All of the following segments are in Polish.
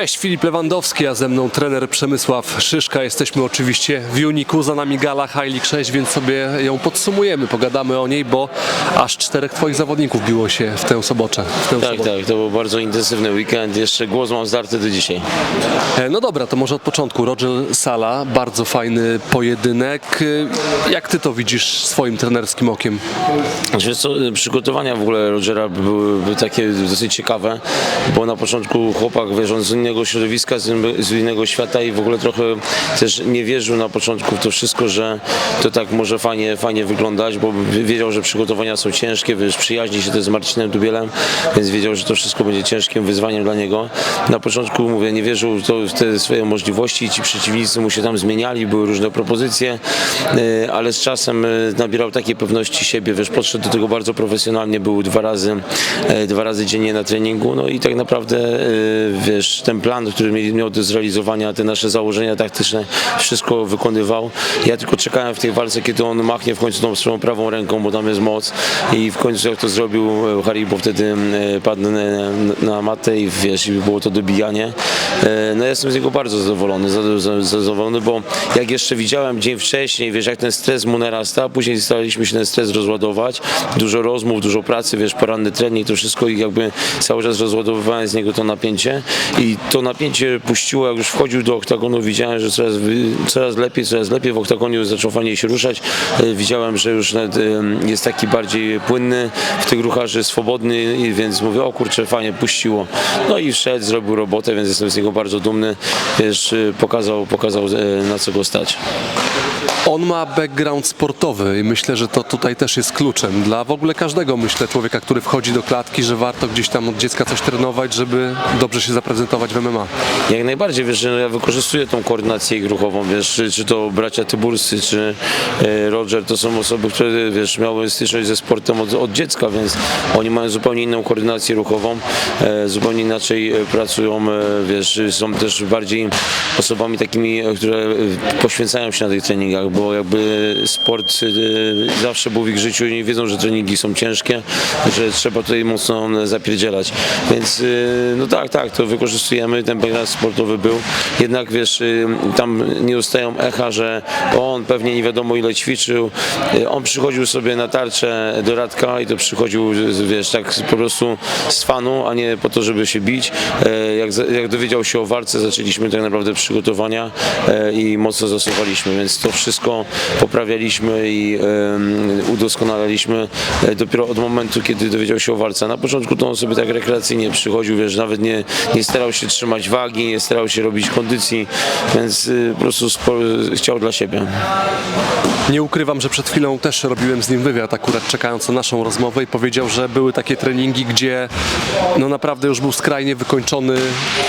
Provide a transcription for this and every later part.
Cześć, Filip Lewandowski, a ze mną trener Przemysław Szyszka. Jesteśmy oczywiście w Uniku, za nami gala High League 6, więc sobie ją podsumujemy, pogadamy o niej, bo aż czterech Twoich zawodników biło się w tę sobotę. W tę Tak, sobotę. tak, to był bardzo intensywny weekend. Jeszcze głos mam zdarty do dzisiaj. E, No dobra, to może od początku. Roger Sala, bardzo fajny pojedynek. E, Jak Ty to widzisz swoim trenerskim okiem? Wiesz co, przygotowania w ogóle Rogera były, były takie dosyć ciekawe, bo na początku chłopak, wiesz, on innego środowiska, z in- z innego świata i w ogóle trochę też nie wierzył na początku w to wszystko, że to tak może fajnie, fajnie wyglądać, bo wiedział, że przygotowania są ciężkie, wiesz, przyjaźni się też z Marcinem Dubielem, więc wiedział, że to wszystko będzie ciężkim wyzwaniem dla niego. Na początku, mówię, nie wierzył w te swoje możliwości, ci przeciwnicy mu się tam zmieniali, były różne propozycje, e, ale z czasem e, nabierał takiej pewności siebie, wiesz, podszedł do tego bardzo profesjonalnie, był dwa razy, e, dwa razy dziennie na treningu, no i tak naprawdę, wiesz, ten plan, który miał do zrealizowania, te nasze założenia taktyczne, wszystko wykonywał. Ja tylko czekałem w tej walce, kiedy on machnie w końcu tą swoją prawą ręką, bo tam jest moc i w końcu jak to zrobił e, Haribo wtedy e, padł na, na matę i wiesz, i było to dobijanie. E, No ja jestem z niego bardzo zadowolony, zado- za- zadowolony, bo jak jeszcze widziałem dzień wcześniej, wiesz, jak ten stres mu narasta, później staraliśmy się ten stres rozładować, dużo rozmów, dużo pracy, wiesz, poranny trening, to wszystko i jakby cały czas rozładowywałem z niego to napięcie i to napięcie puściło, jak już wchodził do oktagonu, widziałem, że coraz, coraz lepiej, coraz lepiej w oktagonie zaczął fajnie się ruszać, E, widziałem, że już em, jest taki bardziej płynny w tych ruchach, że swobodny, więc mówię, o kurczę, fajnie, puściło. No i wszedł, zrobił robotę, więc jestem z niego bardzo dumny, wiesz, e, pokazał, pokazał e, na co go stać. On ma background sportowy i myślę, że to tutaj też jest kluczem dla w ogóle każdego, myślę, człowieka, który wchodzi do klatki, że warto gdzieś tam od dziecka coś trenować, żeby dobrze się zaprezentować w MMA. Jak najbardziej, wiesz, że ja wykorzystuję tą koordynację ich ruchową, wiesz, czy, czy to bracia Tyburscy, czy e, Roger, to są osoby, które, wiesz, miały styczność ze sportem od, od dziecka, więc oni mają zupełnie inną koordynację ruchową, e, zupełnie inaczej e, pracują, wiesz, są też bardziej osobami takimi, które poświęcają się na tych treningach, bo jakby sport zawsze był w ich życiu i wiedzą, że treningi są ciężkie, że trzeba tutaj mocno zapierdzielać, więc no tak, tak, to wykorzystujemy, ten background sportowy był, jednak wiesz, y, tam nie ustają echa, że on pewnie nie wiadomo ile ćwiczył, Y, on przychodził sobie na tarczę do Radka i to przychodził, wiesz, tak po prostu z fanu, a nie po to, żeby się bić. E, Jak, jak dowiedział się o walce, zaczęliśmy tak naprawdę przygotowania i mocno zasuwaliśmy, więc to wszystko poprawialiśmy i udoskonalaliśmy dopiero od momentu, kiedy dowiedział się o walce. Na początku to on sobie tak rekreacyjnie przychodził, wiesz, nawet nie, nie starał się trzymać wagi, nie starał się robić kondycji, więc y, po prostu chciał dla siebie. Nie ukrywam, że przed chwilą też robiłem z nim wywiad, akurat czekając na naszą rozmowę i powiedział, że były takie treningi, gdzie no naprawdę już był skrajnie wykończony,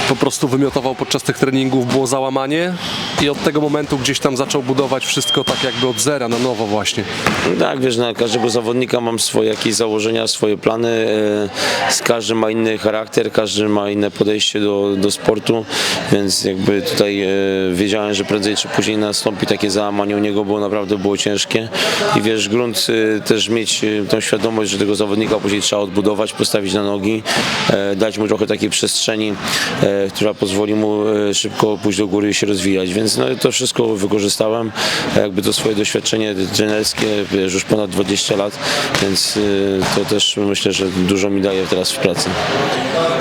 po prostu wymiotował podczas tych treningów, było załamanie i od tego momentu gdzieś tam zaczął budować wszystko tak jakby od zera, na nowo właśnie. Tak, wiesz, na każdego zawodnika mam swoje jakieś założenia, swoje plany. e, Z każdym ma inny charakter, każdy ma inne podejście do, do sportu, więc jakby tutaj e, wiedziałem, że prędzej czy później nastąpi takie załamanie u niego, bo naprawdę było ciężkie. I wiesz, grunt e, też mieć e, tą świadomość, że tego zawodnika później trzeba odbudować, postawić na nogi, e, dać mu trochę takiej przestrzeni, e, która pozwoli mu e, szybko pójść do góry i się rozwijać. Więc no, to wszystko wykorzystałem, e, jakby to swoje doświadczenie trenerskie, wiesz, już ponad 20 lat, więc y, to też myślę, że dużo mi daje teraz w pracy.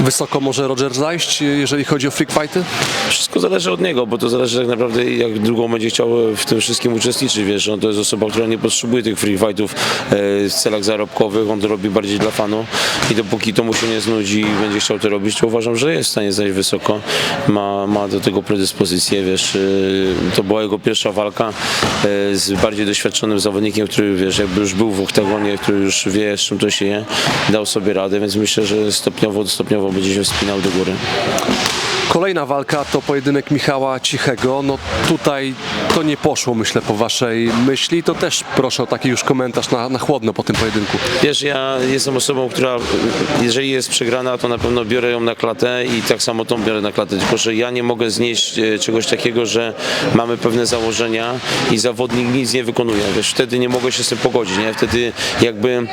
Wysoko może Roger zajść, jeżeli chodzi o freak fighty? Wszystko zależy od niego, bo to zależy tak naprawdę jak długo będzie chciał w tym wszystkim uczestniczyć, wiesz, on to jest osoba, która nie potrzebuje tych free fightów e, w celach zarobkowych, on to robi bardziej dla fanu i dopóki to mu się nie znudzi i będzie chciał to robić, to uważam, że jest w stanie zajść wysoko, ma, ma do tego predyspozycję, wiesz, e, to była jego pierwsza walka e, z bardziej doświadczonym zawodnikiem, który, wiesz, jakby już był w oktagonie, który już wie, z czym to się je, dał sobie radę, więc myślę, że stopniowo, stopniowo będzie się wspinał do góry. Kolejna walka to pojedynek Michała Cichego. No tutaj to nie poszło, myślę, po waszej myśli. To też proszę o taki już komentarz na, na chłodno po tym pojedynku. Wiesz, ja jestem osobą, która jeżeli jest przegrana, to na pewno biorę ją na klatę i tak samo tą biorę na klatę, tylko że ja nie mogę znieść e, czegoś takiego, że mamy pewne założenia i zawodnik nic nie wykonuje. Wiesz, wtedy nie mogę się z tym pogodzić, nie? Wtedy jakby e,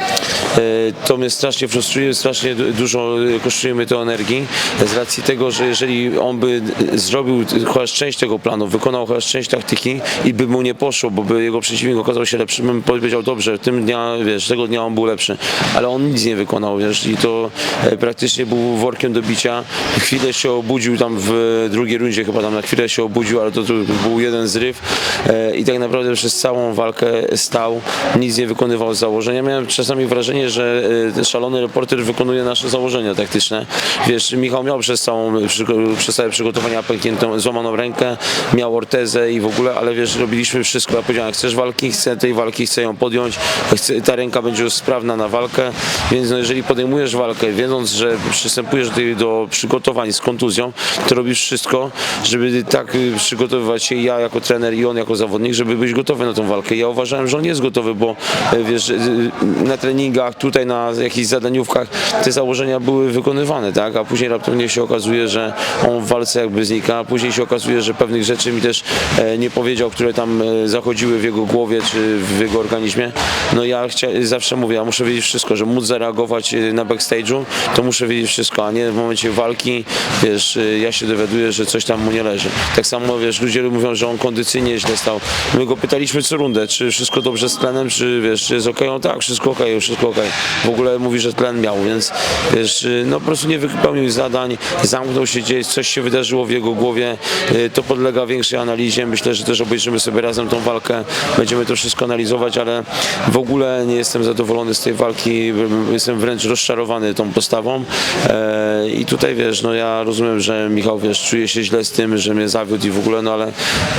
to mnie strasznie frustruje, strasznie du- dużo e, kosztuje mnie to energii z racji tego, że jeżeli on by zrobił chociaż część tego planu, wykonał chociaż część taktyki i by mu nie poszło, bo by jego przeciwnik okazał się lepszy, bym powiedział, dobrze, tym dnia, wiesz, tego dnia on był lepszy, ale on nic nie wykonał, wiesz, i to e, praktycznie był workiem do bicia. Chwilę się obudził tam w drugiej rundzie, chyba tam na chwilę się obudził, ale to, to był jeden zryw e, i tak naprawdę przez całą walkę stał, nic nie wykonywał z założenia. Miałem czasami wrażenie, że e, szalony reporter wykonuje nasze założenia taktyczne. Wiesz, Michał miał przez, całą, przygo- przez całe przygotowania pękniętą, złamaną rękę, miał ortezę i w ogóle, ale wiesz, robiliśmy wszystko. Ja powiedziałem, chcesz walki, chcę tej walki, chcę ją podjąć, chcę, ta ręka będzie już sprawna na walkę, więc no, jeżeli podejmujesz walkę, wiedząc, że przystępujesz do, do przygotowań z kontuzją, to robisz wszystko, żeby tak przygotowywać się ja jako trener i on jako zawodnik, żeby być gotowy na tą walkę. Ja uważałem, że on jest gotowy, bo e, wiesz, y, na treningach, tutaj na jakichś zadaniówkach te założenia były wykonywane, tak? A później raptownie się okazuje, że on w walce jakby znika, a później się okazuje, że pewnych rzeczy mi też e, nie powiedział, które tam e, zachodziły w jego głowie czy w jego organizmie. No ja zawsze mówię, ja muszę wiedzieć wszystko, że móc zareagować e, na backstage'u, to muszę wiedzieć wszystko, a nie w momencie walki, wiesz, ja się dowiaduję, że coś tam mu nie leży. Tak samo, wiesz, ludzie mówią, że on kondycyjnie źle stał. My go pytaliśmy co rundę, czy wszystko dobrze z tlenem, czy wiesz, czy jest okej, on tak, wszystko okej, wszystko okej. W ogóle mówi, że tlen miał, więc wiesz, no po prostu nie wypełnił zadań, zamknął się gdzieś, coś się wydarzyło w jego głowie, y, to podlega większej analizie, myślę, że też obejrzymy sobie razem tą walkę, będziemy to wszystko analizować, ale w ogóle nie jestem zadowolony z tej walki, jestem wręcz rozczarowany tą postawą. E, i tutaj wiesz, no ja rozumiem, że Michał, wiesz, czuje się źle z tym, że mnie zawiódł i w ogóle, no ale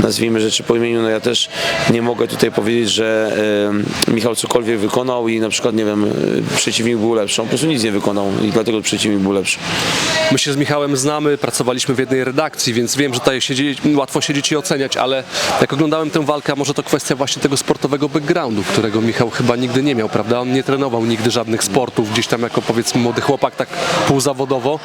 nazwijmy rzeczy po imieniu, no ja też nie mogę tutaj powiedzieć, że e, Michał cokolwiek wykonał i na przykład, nie wiem, e, przeciwnik był lepszy, on po prostu nic nie wykonał i dlatego przeciwnik był lepszy. My się z Michałem znamy, pracowaliśmy w jednej redakcji, więc wiem, że tutaj siedzi, łatwo siedzieć i oceniać, ale jak oglądałem tę walkę, a może to kwestia właśnie tego sportowego backgroundu, którego Michał chyba nigdy nie miał, prawda? On nie trenował nigdy żadnych sportów, gdzieś tam jako powiedzmy młody chłopak, tak półzawodowo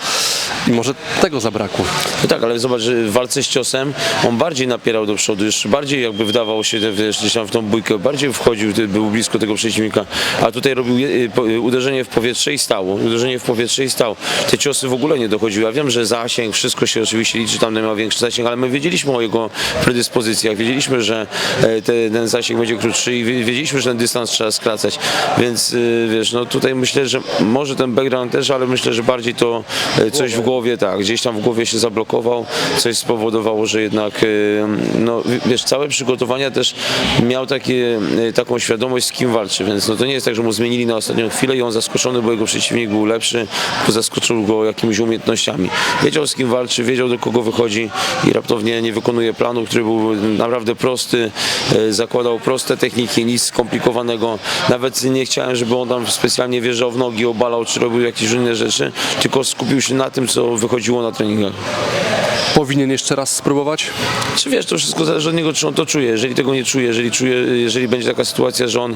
i może tego zabrakło. No tak, ale zobacz, w walce z ciosem on bardziej napierał do przodu, jeszcze bardziej jakby wydawało się, wiesz, gdzieś tam w tą bójkę, bardziej wchodził, był blisko tego przeciwnika, a tutaj robił y, y, uderzenie w powietrze i stało, uderzenie w powietrze i stał. Te ciosy w ogóle nie dochodziły. Ja wiem, że zasięg, wszystko się oczywiście liczy, tam miał większy zasięg, ale my wiedzieliśmy o jego predyspozycjach, wiedzieliśmy, że e, te, ten zasięg będzie krótszy i wie- wiedzieliśmy, że ten dystans trzeba skracać, więc y, wiesz, no tutaj myślę, że może ten background też, ale myślę, że bardziej to e, coś w głowie, tak, gdzieś tam w głowie się zablokował, coś spowodowało, że jednak, y, no wiesz, całe przygotowania też miał takie, y, taką świadomość, z kim walczy, więc no to nie jest tak, że mu zmienili na ostatnią chwilę i on zaskoczony, bo jego przeciwnik był lepszy, bo zaskoczył go jakimiś umiejętnościami. Wiedział, z kim walczy, wiedział, do kogo wychodzi i raptownie nie wykonuje planu, który był naprawdę prosty, y, zakładał proste techniki, nic skomplikowanego. Nawet nie chciałem, żeby on tam specjalnie wjeżdżał w nogi, obalał, czy robił jakieś inne rzeczy, tylko skupił się na tym, co wychodziło na treningach. Powinien jeszcze raz spróbować? Czy wiesz, to wszystko zależy od niego, czy on to czuje. Jeżeli tego nie czuje, jeżeli czuje, jeżeli będzie taka sytuacja, że on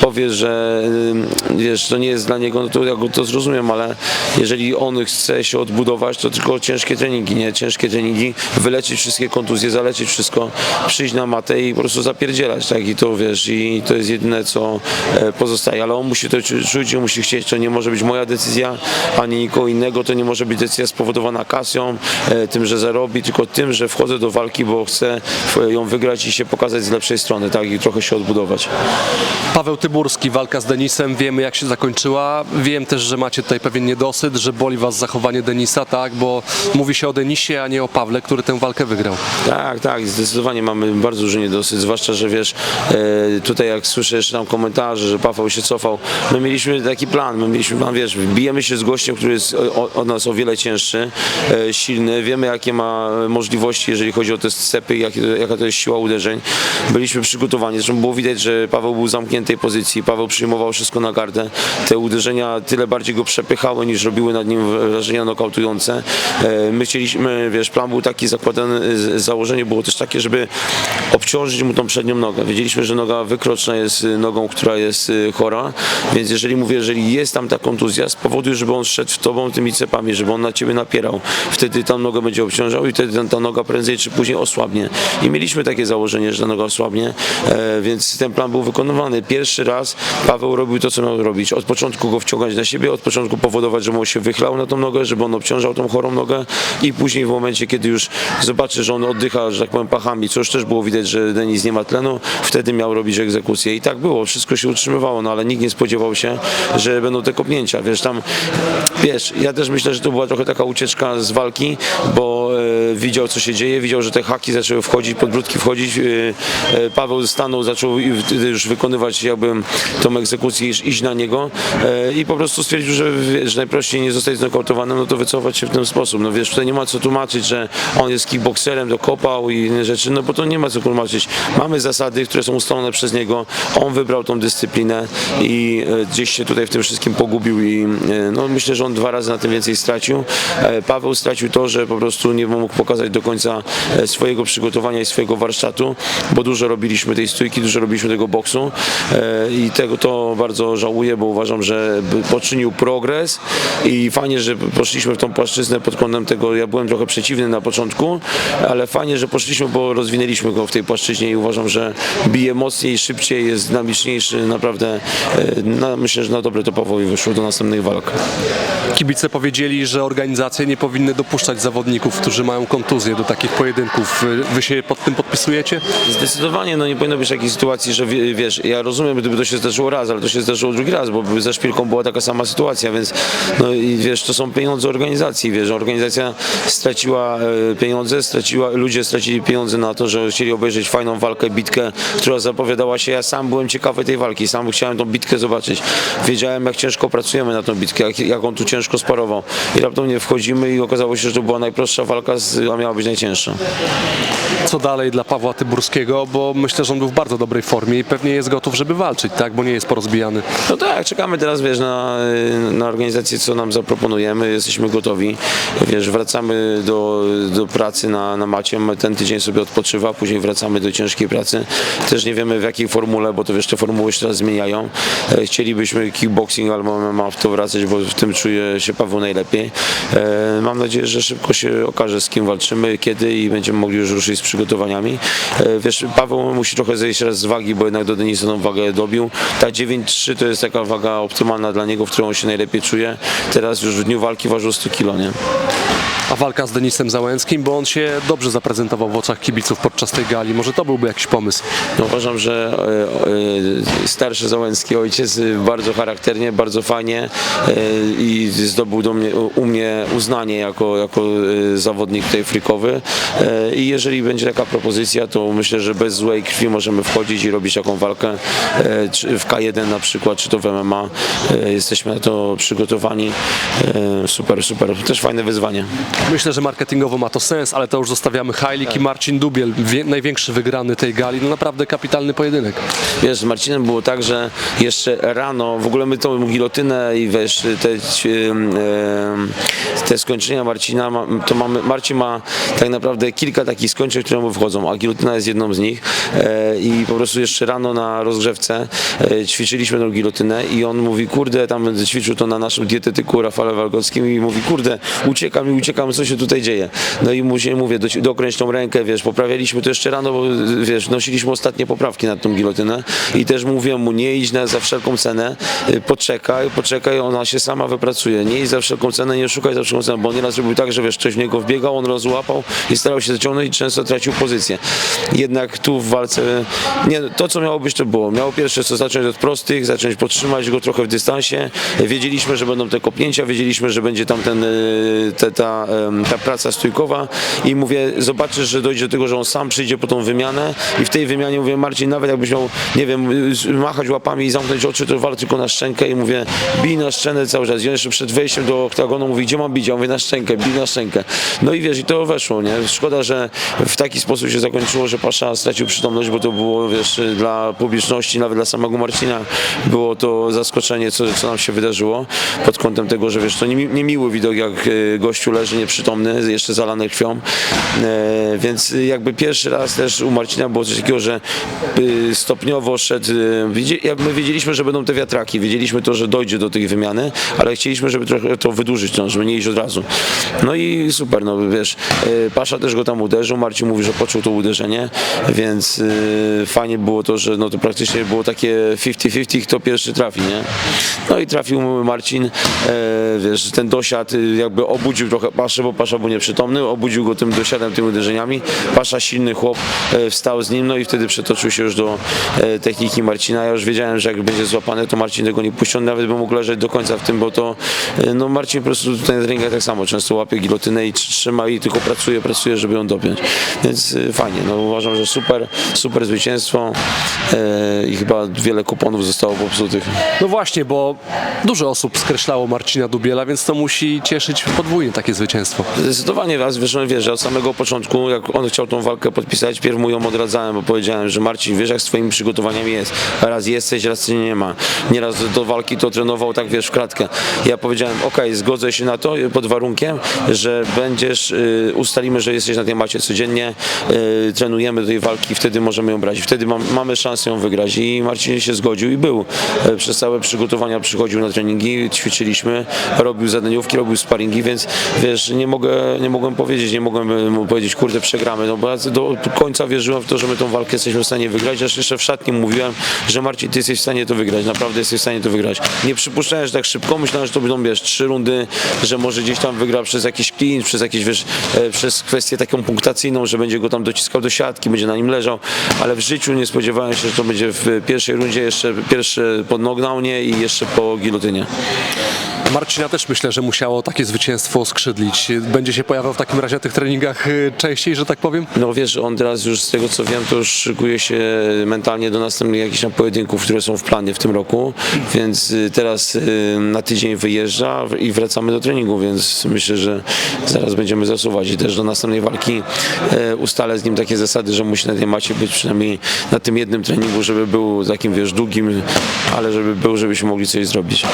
powie, że ym, wiesz, to nie jest dla niego, no to ja go to zrozumiem, ale jeżeli on chce się odbudować, to tylko ciężkie treningi, nie? Ciężkie treningi, wyleczyć wszystkie kontuzje, zaleczyć wszystko, przyjść na matę i po prostu zapierdzielać, tak? I to wiesz, i to jest jedyne, co e, pozostaje, ale on musi to czu- czuć, i musi chcieć, to nie może być moja decyzja, ani nikogo innego, to nie może być decyzja spowodowana kasją, e, tym, że zarobi, tylko tym, że wchodzę do walki, bo chcę ją wygrać i się pokazać z lepszej strony, tak? I trochę się odbudować. Paweł Tyburski, walka z Denisem, wiemy jak się zakończyła. Wiem też, że macie tutaj pewien niedosyt, że boli was zachowanie Denisa, tak? Bo mówi się o Denisie, a nie o Pawle, który tę walkę wygrał. Tak, tak, zdecydowanie mamy bardzo duży niedosyt, zwłaszcza, że wiesz, e, tutaj jak słyszę jeszcze tam komentarze, że Paweł się cofał, my mieliśmy taki plan, my mieliśmy plan, wiesz, bijemy się z gościem, który jest od nas o wiele cięższy, e, silny, wiemy jakie ma możliwości, jeżeli chodzi o te scepy, jak, jaka to jest siła uderzeń. Byliśmy przygotowani, zresztą było widać, że Paweł był w zamkniętej pozycji, Paweł przyjmował wszystko na gardę, te uderzenia tyle bardziej go przepychały, niż robiły nad nim wrażenia nokautujące. E, My chcieliśmy, wiesz, plan był taki zakładany, założenie było też takie, żeby obciążyć mu tą przednią nogę. Wiedzieliśmy, że noga wykroczna jest nogą, która jest y, chora, więc jeżeli mówię, jeżeli jest tam ta kontuzja, spowoduj, żeby on szedł w tobą tymi cepami, żeby on na ciebie napierał. Wtedy tą nogę będzie obciążał obciążał i wtedy ta, noga prędzej czy później osłabnie. I mieliśmy takie założenie, że ta noga osłabnie, e, więc ten plan był wykonywany. Pierwszy raz Paweł robił to, co miał robić. Od początku go wciągać na siebie, od początku powodować, żeby on się wychlał na tą nogę, żeby on obciążał tą chorą nogę i później w momencie, kiedy już zobaczy, że on oddycha, że tak powiem, pachami, co już też było widać, że Denis nie ma tlenu, wtedy miał robić egzekucję. I tak było, wszystko się utrzymywało, no ale nikt nie spodziewał się, że będą te kopnięcia. Wiesz, tam, wiesz, ja też myślę, że to była trochę taka ucieczka z walki, bo widział, co się dzieje, widział, że te haki zaczęły wchodzić, podbródki wchodzić. E, e, Paweł stanął, zaczął już wykonywać jakby tą egzekucję, iść, na niego e, i po prostu stwierdził, że, najprościej nie zostać znokautowanym, no to wycofać się w ten sposób. No wiesz, tutaj nie ma co tłumaczyć, że on jest kickboxerem, dokopał i inne rzeczy, no bo to nie ma co tłumaczyć. Mamy zasady, które są ustalone przez niego, on wybrał tą dyscyplinę i e, gdzieś się tutaj w tym wszystkim pogubił i e, no myślę, że on dwa razy na tym więcej stracił. E, Paweł stracił to, że po prostu nie mógł pokazać do końca e, swojego przygotowania i swojego warsztatu, bo dużo robiliśmy tej stójki, dużo robiliśmy tego boksu e, i tego to bardzo żałuję, bo uważam, że poczynił progres i fajnie, że poszliśmy w tą płaszczyznę pod kątem tego, ja byłem trochę przeciwny na początku, ale fajnie, że poszliśmy, bo rozwinęliśmy go w tej płaszczyźnie i uważam, że bije mocniej, szybciej, jest dynamiczniejszy, naprawdę e, na, myślę, że na dobre to Pawłowi wyszło do następnych walk. Kibice powiedzieli, że organizacje nie powinny dopuszczać zawodników, którzy mają kontuzję do takich pojedynków. Wy- się pod tym podpisujecie? Zdecydowanie no nie powinno być takiej sytuacji, że wie- wiesz, ja rozumiem, gdyby to się zdarzyło raz, ale to się zdarzyło drugi raz, bo ze szpilką była taka sama sytuacja, więc no i wiesz, to są pieniądze organizacji, wiesz, organizacja straciła e, pieniądze, straciła, ludzie stracili pieniądze na to, że chcieli obejrzeć fajną walkę, bitkę, która zapowiadała się, ja sam byłem ciekawy tej walki, sam chciałem tą bitkę zobaczyć, wiedziałem jak ciężko pracujemy na tą bitkę, jak, jak on tu ciężko sparował i raptownie wchodzimy i okazało się, że to była najprostsza walka, a miała być najcięższa. Co dalej dla Pawła Tyburskiego, bo myślę, że on był w bardzo dobrej formie i pewnie jest gotów, żeby walczyć, tak? Bo nie jest porozbijany. No tak, czekamy teraz, wiesz, na, na organizację, co nam zaproponujemy, jesteśmy gotowi, wiesz, wracamy do, do pracy na, na macie, ten tydzień sobie odpoczywa, później wracamy do ciężkiej pracy, też nie wiemy w jakiej formule, bo to wiesz, te formuły się teraz zmieniają, E, chcielibyśmy kickboxing albo MMA w to wracać, bo w tym czuje się Paweł najlepiej, E, mam nadzieję, że szybko się okaże, z kim walczymy, kiedy i będziemy mogli już ruszyć z przygotowaniami, E, wiesz, Paweł musi trochę zejść raz z wagi, bo jednak do Denisa tą wagę dobił, ta 9,3 to jest taka waga optymalna dla niego, w którą on się najlepiej czuje. Teraz już w dniu walki ważył 100 kg, nie? A walka z Denisem Załęckim, bo on się dobrze zaprezentował w oczach kibiców podczas tej gali. Może to byłby jakiś pomysł. No uważam, że e, e, starszy Załęcki ojciec e, bardzo charakternie, bardzo fajnie e, i zdobył do mnie, u mnie uznanie jako, jako zawodnik tej frikowy i jeżeli będzie taka propozycja, to myślę, że bez złej krwi możemy wchodzić i robić taką walkę w K1 na przykład, czy to w MMA. Jesteśmy na to przygotowani. Super, super. Też fajne wyzwanie. Myślę, że marketingowo ma to sens, ale to już zostawiamy Hajlik i Marcin Dubiel, największy wygrany tej gali. No naprawdę kapitalny pojedynek. Wiesz, z Marcinem było tak, że jeszcze rano, w ogóle my tą gilotynę i wiesz, te, em, te skończenia Marcina, ma- to mamy, Marcin ma tak naprawdę kilka takich skończeń, które mu wchodzą, a gilotyna jest jedną z nich E, i po prostu jeszcze rano na rozgrzewce e, ćwiczyliśmy tą gilotynę i on mówi, kurde, tam będę ćwiczył to na naszym dietetyku Rafale Walgockim i mówi, kurde, uciekam i uciekam, co się tutaj dzieje. No i mu się mówię, do, dokręć tą rękę, wiesz, poprawialiśmy to jeszcze rano, bo wiesz, nosiliśmy ostatnie poprawki nad tą gilotynę i też mówiłem mu, nie idź na, za wszelką cenę, y, poczekaj, poczekaj, ona się sama wypracuje, nie idź za wszelką cenę, nie szukaj za wszelką cenę, bo nieraz robił tak, że wiesz, ktoś w niego wbiegał, on rozłapał i starał się zaciągnąć i często tracił pozycję. Jednak tu w walce, nie, to co miało być to było, miało pierwsze co zacząć od prostych, zacząć podtrzymać go trochę w dystansie, wiedzieliśmy, że będą te kopnięcia, wiedzieliśmy, że będzie tam ten, y, te, ta, ta praca stójkowa i mówię, zobaczysz, że dojdzie do tego, że on sam przyjdzie po tą wymianę i w tej wymianie mówię, Marcin, nawet jakbyś miał, nie wiem, machać łapami i zamknąć oczy, to wal tylko na szczękę i mówię, bij na szczenę cały czas. I on jeszcze przed wejściem do oktagonu mówi, gdzie mam bić? Ja mówię, na szczękę, bij na szczękę. No i wiesz, i to weszło, nie? Szkoda, że w taki sposób się zakończyło, że Pasza stracił przytomność, bo to było, wiesz, dla publiczności, nawet dla samego Marcina było to zaskoczenie, co, co nam się wydarzyło pod kątem tego, że wiesz, to niemi- niemiły widok, jak y, gościu leży, nieprzytomny, jeszcze zalany krwią, e, więc jakby pierwszy raz też u Marcina było coś takiego, że y, stopniowo szedł, y, jak my wiedzieliśmy, że będą te wiatraki, wiedzieliśmy to, że dojdzie do tej wymiany, ale chcieliśmy, żeby trochę to wydłużyć, no, żeby nie iść od razu. No i super, no wiesz, y, Pasza też go tam uderzył, Marcin mówi, że poczuł to uderzenie, więc fajnie było to, że no to praktycznie było takie 50-50, kto pierwszy trafi, nie? No i trafił Marcin, e, wiesz, ten dosiad jakby obudził trochę Paszę, bo Pasza był nieprzytomny, obudził go tym dosiadem, tymi uderzeniami. Pasza silny chłop e, wstał z nim, no i wtedy przetoczył się już do e, techniki Marcina. Ja już wiedziałem, że jak będzie złapany, to Marcin tego nie puści, on nawet by mógł leżeć do końca w tym, bo to e, no Marcin po prostu tutaj na treningach tak samo, często łapie gilotynę i tr- trzyma i tylko pracuje, pracuje, żeby ją dopiąć. Więc fajnie, no uważam, że super, super zwycięstwo i chyba wiele kuponów zostało popsutych. No właśnie, bo dużo osób skreślało Marcina Dubiela, więc to musi cieszyć podwójnie takie zwycięstwo. Zdecydowanie raz, wiesz, on wie, że od samego początku, jak on chciał tą walkę podpisać, pierw mu ją odradzałem, bo powiedziałem, że Marcin, wiesz, jak z twoimi przygotowaniami jest. Raz jesteś, raz cię nie ma. Nieraz do walki to trenował tak, wiesz, w kratkę. Ja powiedziałem, okej, zgodzę się na to pod warunkiem, że będziesz, y, ustalimy, że jesteś na tej macie codziennie, y, trenujemy do tej walki, wtedy możemy ją brać. Wtedy mam, mamy szansę ją wygrać. I Marcin się zgodził i był. E, Przez całe przygotowania przychodził na treningi, ćwiczyliśmy, robił zadaniówki, robił sparingi, więc wiesz, nie mogę, nie mogłem powiedzieć, nie mogłem mu powiedzieć, kurde, przegramy, no bo ja do końca wierzyłem w to, że my tą walkę jesteśmy w stanie wygrać, aż jeszcze w szatni mówiłem, że Marcin, ty jesteś w stanie to wygrać, naprawdę jesteś w stanie to wygrać. Nie przypuszczałem, że tak szybko, myślałem, że to będą, wiesz, trzy rundy, że może gdzieś tam wygra przez jakiś clean, przez jakieś, wiesz, e, przez kwestię taką punktacyjną, że będzie go tam dociskał do siatki, będzie na nim leżał, ale w życiu nie spodziewałem się, że to będzie w pierwszej rundzie jeszcze pierwsze po knockdownie i jeszcze po gilotynie. Marcina też myślę, że musiało takie zwycięstwo skrzydlić. Będzie się pojawiał w takim razie na tych treningach y, częściej, że tak powiem? No wiesz, on teraz już z tego co wiem, to już szykuje się mentalnie do następnych jakichś tam pojedynków, które są w planie w tym roku, więc y, teraz y, na tydzień wyjeżdża i wracamy do treningu, więc myślę, że zaraz będziemy zasuwać i też do następnej walki ustalę z nim takie zasady, że musi na tej macie być przynajmniej na tym jednym treningu, żeby był takim, wiesz, długim, ale żeby był, żebyśmy mogli coś zrobić.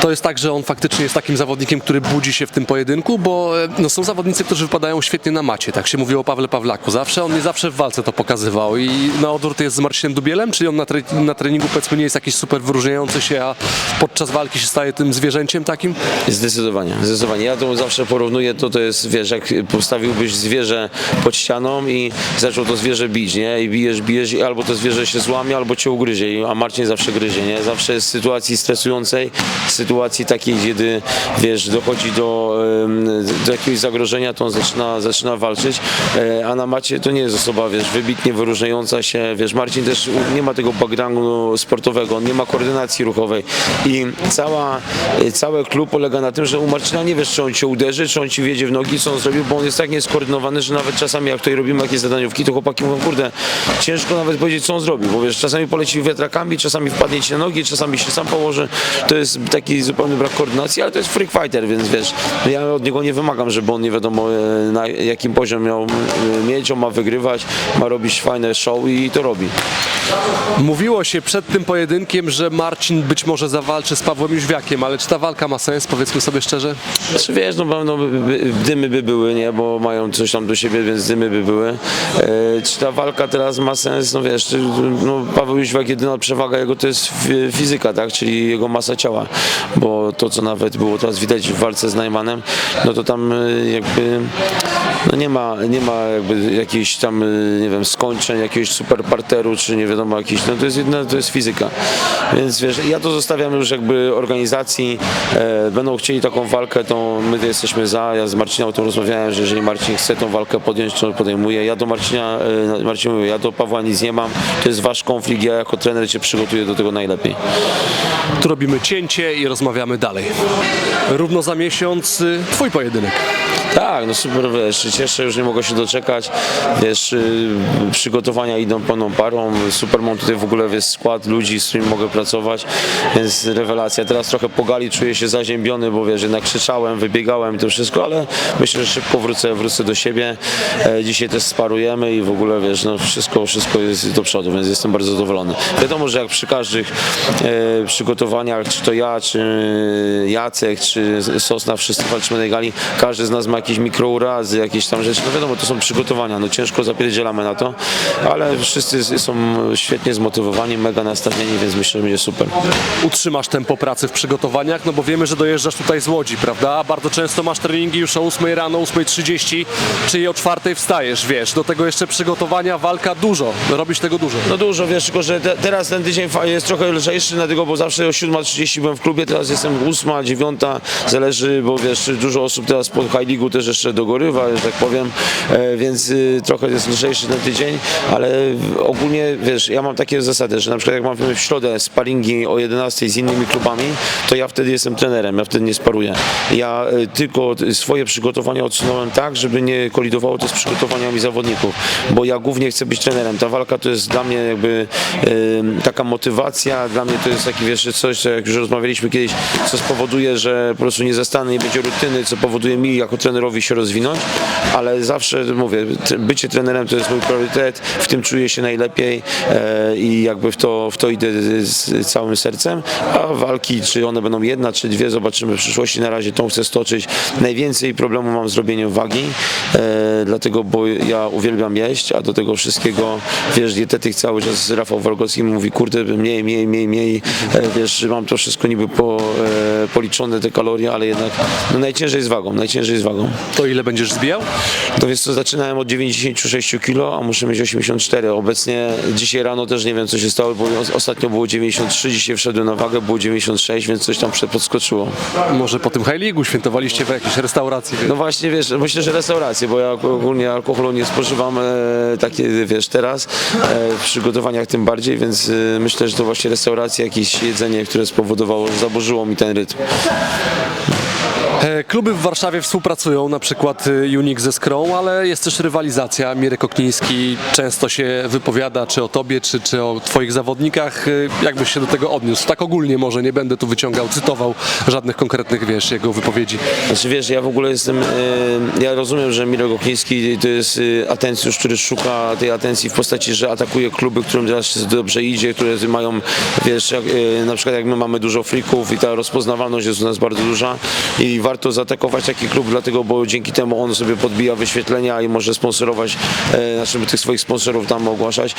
To jest tak, że on faktycznie jest takim zawodnikiem, który budzi się w tym pojedynku, bo e, no, są zawodnicy, którzy wypadają świetnie na macie. Tak się mówiło o Pawle Pawlaku. Zawsze on nie zawsze w walce to pokazywał. I na odwrót jest z Marcinem Dubielem, czy on na, tre na treningu powiedzmy nie jest jakiś super wyróżniający się, a podczas walki się staje tym zwierzęciem takim? Zdecydowanie, zdecydowanie. Ja to zawsze porównuję, to to jest, wiesz, jak postawiłbyś zwierzę pod ścianą i zaczął to zwierzę bić, nie? I bijesz, bijesz i albo to zwierzę się złamie, albo cię ugryzie, a Marcin zawsze gryzie, nie? Zawsze jest w sytuacji stresującej, sytuacji takiej, kiedy, wiesz, dochodzi do, do jakiegoś zagrożenia, to on zaczyna, zaczyna walczyć, e, a na macie to nie jest osoba, wiesz, wybitnie wyróżniająca się, wiesz, Marcin też nie ma tego backgroundu sportowego, on nie ma koordynacji ruchowej. I cała, e, cały klub polega na tym, że u Marcina nie wiesz, czy on cię uderzy, czy on ci wjedzie w nogi, co on zrobił, bo on jest tak nieskoordynowany, że nawet czasami jak tutaj robimy jakieś zadaniówki, to chłopaki mówią, kurde, ciężko nawet powiedzieć, co on zrobił, bo wiesz, czasami poleci wiatrakami, czasami wpadnie ci na nogi, czasami się sam położy, to jest taki zupełny brak koordynacji, ale to jest freak fighter, więc wiesz, ja od niego nie wymagam, żeby on nie wiadomo e, na jakim poziomie miał e, mieć, on ma wygrywać, ma robić fajne show i to robi. Mówiło się przed tym pojedynkiem, że Marcin być może zawalczy z Pawłem Jóźwiakiem, ale czy ta walka ma sens, powiedzmy sobie szczerze? Znaczy wiesz, no pewno by, by, dymy by były, nie, bo mają coś tam do siebie, więc dymy by były. E, czy ta walka teraz ma sens? No wiesz, czy, no, Paweł Jóźwiak jedyna przewaga jego to jest fi- fizyka, tak, czyli jego masa ciała, bo to co nawet było teraz widać w walce z Najmanem, no to tam e, jakby no nie ma, nie ma jakby jakichś tam, e, nie wiem, skończeń, jakiegoś super parteru, czy nie wiadomo jakiś, no to jest jedna, to jest fizyka. Więc wiesz, ja to zostawiam już jakby organizacji, e, będą chcieli taką walkę, to my jesteśmy za, ja z Marcinem o tym rozmawiałem, że jeżeli Marcin chce tą walkę podjąć, to podejmuje. Ja do Marcina, e, Marcin mówię, ja do Pawła nic nie mam, to jest wasz konflikt, ja jako trener cię przygotuję do tego najlepiej. Tu robimy cięcie i rozmawiamy dalej. Równo za miesiąc y, twój pojedynek. Tak, no super, wiesz, cieszę, już nie mogę się doczekać, wiesz, y, przygotowania idą pełną parą, super mam tutaj w ogóle, wiesz, skład ludzi, z którymi mogę pracować, więc rewelacja. Teraz trochę pogali, czuję się zaziębiony, bo wiesz, jednak krzyczałem, wybiegałem i to wszystko, ale myślę, że szybko wrócę, wrócę do siebie. E, Dzisiaj też sparujemy i w ogóle, wiesz, no wszystko, wszystko jest do przodu, więc jestem bardzo zadowolony. Wiadomo, że jak przy każdych e, przygotowaniach, czy to ja, czy Jacek, czy Sosna, wszyscy walczymy na gali, każdy z nas ma jakieś mikrourazy, jakieś tam rzeczy, no wiadomo, to są przygotowania, no ciężko zapierdzielamy na to, ale wszyscy są świetnie zmotywowani, mega nastawieni, więc myślę, że będzie super. Utrzymasz tempo pracy w przygotowaniach, no bo wiemy, że dojeżdżasz tutaj z Łodzi, prawda? Bardzo często masz treningi już o 8 rano, 8.30, czyli o 4 wstajesz, wiesz. Do tego jeszcze przygotowania, walka, dużo. Robisz tego dużo. No dużo, wiesz, tylko że te, teraz ten tydzień jest trochę lżejszy, dlatego, bo zawsze o 7.30 byłem w klubie, teraz jestem 8, 9, zależy, bo wiesz, dużo osób teraz po High League'u też jeszcze dogorywa, że tak powiem, e, więc y, trochę jest lżejszy ten tydzień, ale ogólnie, wiesz, ja mam takie zasady, że na przykład jak mam w środę sparingi o 11 z innymi klubami, to ja wtedy jestem trenerem, ja wtedy nie sparuję. Ja y, tylko swoje przygotowania odsunąłem tak, żeby nie kolidowało to z przygotowaniami zawodników, bo ja głównie chcę być trenerem. Ta walka to jest dla mnie jakby taka motywacja, dla mnie to jest taki wiesz, coś, co jak już rozmawialiśmy kiedyś, co spowoduje, że po prostu nie zastanę, nie będzie rutyny, co powoduje mi jako trenerowi się rozwinąć, ale zawsze mówię, bycie trenerem to jest mój priorytet, w tym czuję się najlepiej e, i jakby w to, w to idę z całym sercem, a walki, czy one będą jedna, czy dwie, zobaczymy w przyszłości, na razie tą chcę stoczyć. Najwięcej problemu mam z robieniem wagi, e, dlatego, bo ja uwielbiam jeść, a do tego wszystkiego, wiesz, dietetyk cały czas Rafał Walgocki mówi, kurde, mniej, mniej, mniej, mniej, e, wiesz, mam to wszystko niby po, policzone, te kalorie, ale jednak no, najciężej z wagą, najciężej z wagą. To ile będziesz zbijał? To więc co, zaczynałem od 96 kg, a muszę mieć 84. Obecnie dzisiaj rano też nie wiem co się stało, bo os- ostatnio było 93, dzisiaj wszedłem na wagę, było 96, więc coś tam podskoczyło. Może po tym High świętowaliście w jakiejś restauracji. No właśnie, wiesz, myślę, że restauracje, bo ja ogólnie alkoholu nie spożywam e, takie, wiesz, teraz, e, w przygotowaniach tym bardziej, więc e, myślę, że to właśnie restauracje, jakieś jedzenie, które spowodowało, że zaburzyło mi ten rytm. E, Kluby w Warszawie współpracują, na przykład y, Unik ze Skrą, ale jest też rywalizacja. Mirek Okniński często się wypowiada czy o tobie, czy, czy o twoich zawodnikach. Y, Jakbyś się do tego odniósł? Tak ogólnie może, nie będę tu wyciągał, cytował żadnych konkretnych, wiesz, jego wypowiedzi. Znaczy wiesz, ja w ogóle jestem, e, ja rozumiem, że Mirek Okniński to jest e, atencjusz, który szuka tej atencji w postaci, że atakuje kluby, którym teraz dobrze idzie, które mają, wiesz, jak, e, na przykład jak my mamy dużo frików i ta rozpoznawalność jest u nas bardzo duża i warto zaatakować taki klub, dlatego, bo dzięki temu on sobie podbija wyświetlenia i może sponsorować, e, znaczy tych swoich sponsorów tam ogłaszać.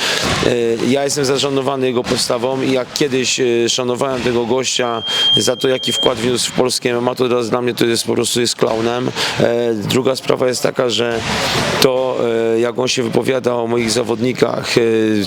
E, ja jestem zażenowany jego postawą i jak kiedyś e, szanowałem tego gościa za to, jaki wkład wniósł w polskie MMA, to teraz dla mnie to jest po prostu jest klaunem. Druga sprawa jest taka, że to jak on się wypowiada o moich zawodnikach,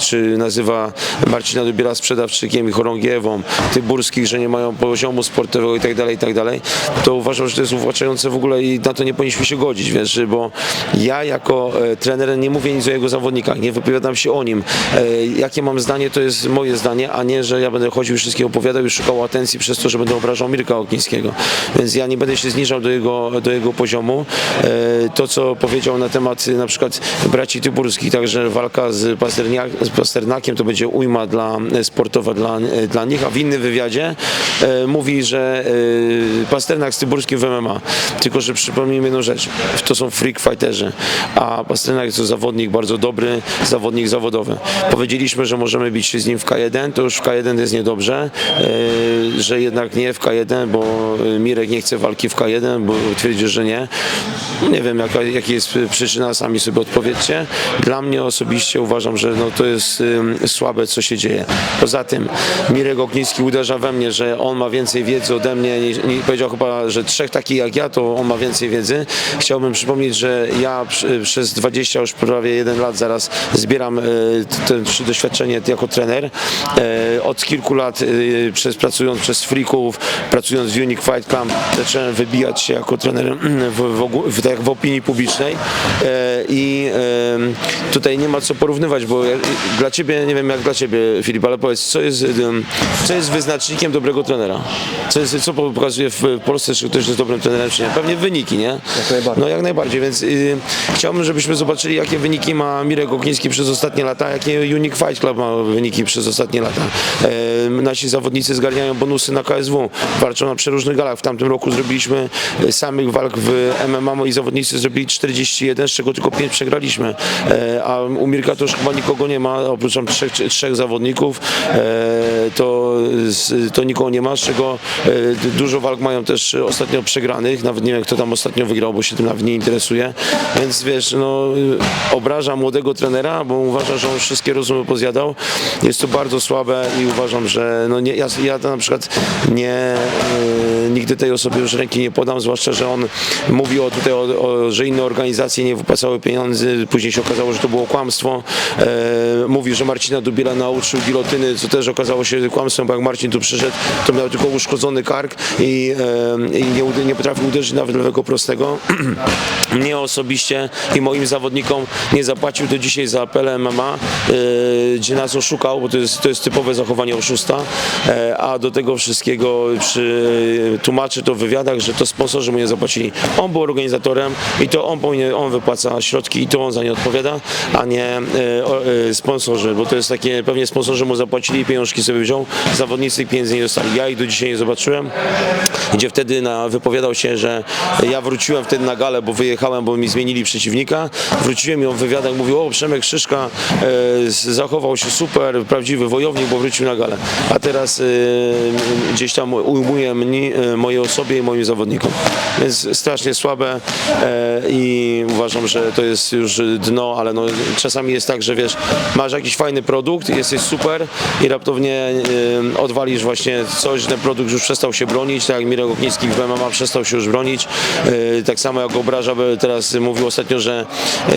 czy nazywa Marcina Dubiela sprzedawczykiem i chorągiewą, Tyburskich, że nie mają poziomu sportowego i tak dalej, i tak dalej, to uważam, że to jest uwłaczające w ogóle i na to nie powinniśmy się godzić, wiesz, bo ja jako e, trener nie mówię nic o jego zawodnikach, nie wypowiadam się o nim. E, jakie mam zdanie, to jest moje zdanie, a nie, że ja będę chodził i wszystkie opowiadał i szukał atencji przez to, że będę obrażał Mirka Oknińskiego. Więc ja nie będę się zniżał do jego, do jego poziomu. E, to, co powiedział na temat na przykład braci Tyburskich, także walka z, z Pasternakiem to będzie ujma dla, sportowa dla, dla nich, a w innym wywiadzie mówi, że Pasternak z Tyburskim MMA. Tylko, że przypomnijmy jedną rzecz. To są freak fighterzy, a Pasternak to zawodnik bardzo dobry, zawodnik zawodowy. Powiedzieliśmy, że możemy bić się z nim w K1, to już w K1 jest niedobrze, e, że jednak nie w K1, bo e, Mirek nie chce walki w K1, bo twierdzi, że nie. Nie wiem, jaka, jaka jest przyczyna, sami sobie odpowiedzcie. Dla mnie osobiście uważam, że no, to jest słabe, co się dzieje. Poza tym Mirek Okniński uderza we mnie, że on ma więcej wiedzy ode mnie. Nie, nie powiedział chyba, że trzech takich jak ja, to on ma więcej wiedzy. Chciałbym przypomnieć, że ja przez 20 już prawie 1 lat zaraz zbieram te te doświadczenie jako trener. E, od kilku lat y, przez, pracując przez freaków, pracując w Unique Fight Camp, zacząłem wybijać się jako trener w, w, w, tak w opinii publicznej e, i e, tutaj nie ma co porównywać, bo dla ciebie, nie wiem jak dla ciebie Filip, ale powiedz, co jest, co jest wyznacznikiem dobrego trenera? Co, jest, co pokazuje w Polsce, czy ktoś jest dobrym trenerem, czy nie. Pewnie wyniki, nie? Jak najbardziej. No jak najbardziej, więc y, chciałbym, żebyśmy zobaczyli, jakie wyniki ma Mirek Okliński przez ostatnie lata, jakie Unique Fight Club ma wyniki przez ostatnie lata. E, nasi zawodnicy zgarniają bonusy na KSW, walczą na przeróżnych galach. W tamtym roku zrobiliśmy samych walk w MMA, moi zawodnicy zrobili 41, z czego tylko 5 przegraliśmy. E, a u Mirka to już chyba nikogo nie ma, oprócz tam trzech, trzech zawodników, e, to, z- to nikogo nie ma, z czego dużo walk mają też ostatnio przegranych, nawet nie wiem kto tam ostatnio wygrał, bo się tym nawet nie interesuje, więc wiesz, no y, obraża młodego trenera, bo uważa, że on wszystkie rozumy pozjadał, jest to bardzo słabe i uważam, że no nie, ja, ja na przykład nie, y, nigdy tej osobie już ręki nie podam, zwłaszcza, że on mówi o, tutaj, o, o, że inne organizacje nie wypłacały pieniędzy, później się okazało, że to było kłamstwo, e, mówi, że Marcina Dubiela nauczył gilotyny, co też okazało się kłamstwem, bo jak Marcin tu przyszedł, to miał tylko uszkodzony kark i, e, i nie, ude- nie potrafił uderzyć nawet lewego prostego. Mnie osobiście i moim zawodnikom nie zapłacił do dzisiaj za apel MMA, e, gdzie nas oszukał, bo to jest, to jest typowe zachowanie oszusta, e, a do tego wszystkiego przy, tłumaczy to w wywiadach, że to sponsorzy mu nie zapłacili. On był organizatorem i to on powinien, on wypłaca środki i to on za nie odpowiada, a nie e, sponsorzy, bo to jest takie, pewnie sponsorzy mu zapłacili pieniążki sobie wziął, zawodnicy pieniędzy nie dostali. Ja ich do dzisiaj nie zobaczyłem, gdzie wtedy na, wypowiadał się, że ja wróciłem wtedy na galę, bo wyjechałem, bo mi zmienili przeciwnika. Wróciłem i on w wywiadach mówił, o Przemek Szyszka e, zachował się super, prawdziwy wojownik, bo wrócił na galę. A teraz e, gdzieś tam ujmuje mnie, e, mojej osobie i moim zawodnikom. Więc strasznie słabe e, i uważam, że to jest już dno, ale no, czasami jest tak, że wiesz, masz jakiś fajny produkt, jesteś super i raptownie e, odwalisz właśnie coś, ten produkt już przestał się bronić, tak jak Mirek Okniński w MMA przestał się już bronić, e, tak samo jak obraża, teraz mówił ostatnio, że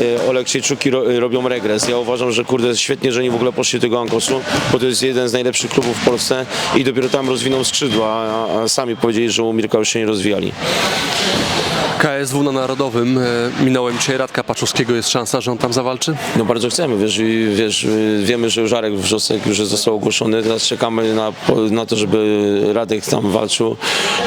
e, Oleksiejczuki ro, robią regres. Ja uważam, że kurde, świetnie, że oni w ogóle poszli do tego Ankosu, bo to jest jeden z najlepszych klubów w Polsce i dopiero tam rozwiną skrzydła, a, a sami powiedzieli, że u Mirka już się nie rozwijali. KSW na Narodowym. e, Minąłem dzisiaj Radka Paczuskiego. Jest szansa, że on tam zawalczy? No bardzo chcemy, wiesz, wiesz, y, wiemy, że już Arek Wrzosek już został ogłoszony, teraz czekamy na, na to, żeby Radek tam walczył,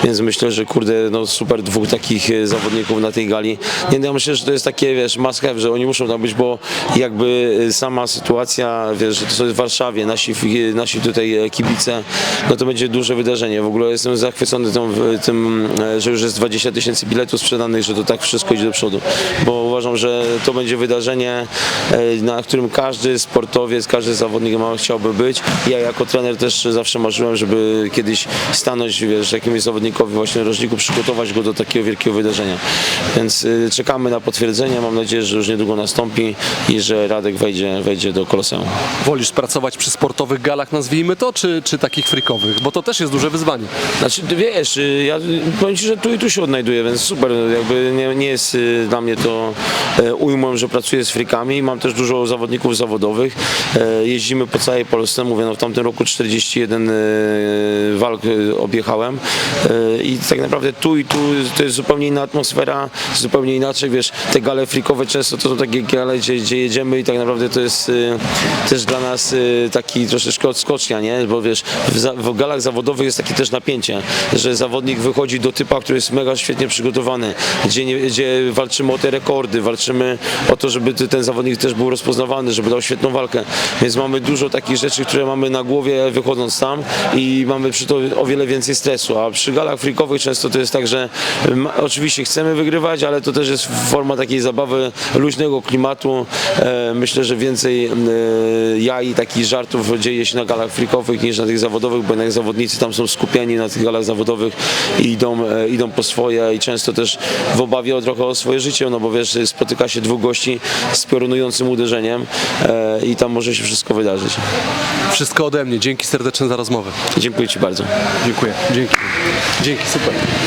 więc myślę, że kurde, no super dwóch takich y, zawodników na tej gali. Nie, no ja myślę, że to jest takie, wiesz, must have, że oni muszą tam być, bo jakby y, sama sytuacja, wiesz, że to jest w Warszawie, nasi, nasi tutaj e, kibice, no to będzie duże wydarzenie. W ogóle jestem zachwycony tą, tym, e, że już jest 20 tysięcy biletów sprzedanych, że to tak wszystko idzie do przodu, bo uważam, że to będzie wydarzenie, e, na którym każdy sportowiec, każdy zawodnik ma, chciałby być. Ja jako trener też zawsze marzyłem, żeby kiedyś stanąć, wiesz, jakimś zawodnikowi właśnie rożniku, przygotować go do takiego wielkiego wydarzenia. Więc y, czekamy na potwierdzenie, mam nadzieję, że już niedługo nastąpi i że Radek wejdzie, wejdzie do Koloseum. Wolisz pracować przy sportowych galach, nazwijmy to, czy, czy takich frikowych? Bo to też jest duże wyzwanie. Znaczy, wiesz, y, ja powiem Ci, że tu i tu się odnajduję, więc super, jakby nie, nie jest y, dla mnie to e, ujmą, że pracuję z frikami, mam też dużo zawodników zawodowych, E, jeździmy po całej Polsce, mówię, no w tamtym roku 41 e, walk objechałem i tak naprawdę tu i tu to jest zupełnie inna atmosfera, zupełnie inaczej, wiesz, te gale frikowe często to są takie gale, gdzie, gdzie jedziemy i tak naprawdę to jest też dla nas taki troszeczkę odskocznia, nie? Bo wiesz, w, w galach zawodowych jest takie też napięcie, że zawodnik wychodzi do typa, który jest mega świetnie przygotowany, gdzie, nie, gdzie walczymy o te rekordy, walczymy o to, żeby ten zawodnik też był rozpoznawany, żeby dał świetną walkę, więc mamy dużo takich rzeczy, które mamy na głowie wychodząc tam i mamy przy to o wiele więcej stresu, a przy galach freakowych często to jest tak, że oczywiście chcemy wygrywać, ale to też jest forma takiej zabawy, luźnego klimatu. E, myślę, że więcej e, jaj, takich żartów dzieje się na galach freakowych niż na tych zawodowych, bo jednak zawodnicy tam są skupieni na tych galach zawodowych i idą, e, idą po swoje i często też w obawie o trochę o swoje życie, no bo wiesz, spotyka się dwóch gości z piorunującym uderzeniem e, i tam może się wszystko wydarzyć. Wszystko ode mnie. Dzięki serdecznie za rozmowę. Dziękuję Ci bardzo. Dziękuję. Dzięki. Dzięki, super.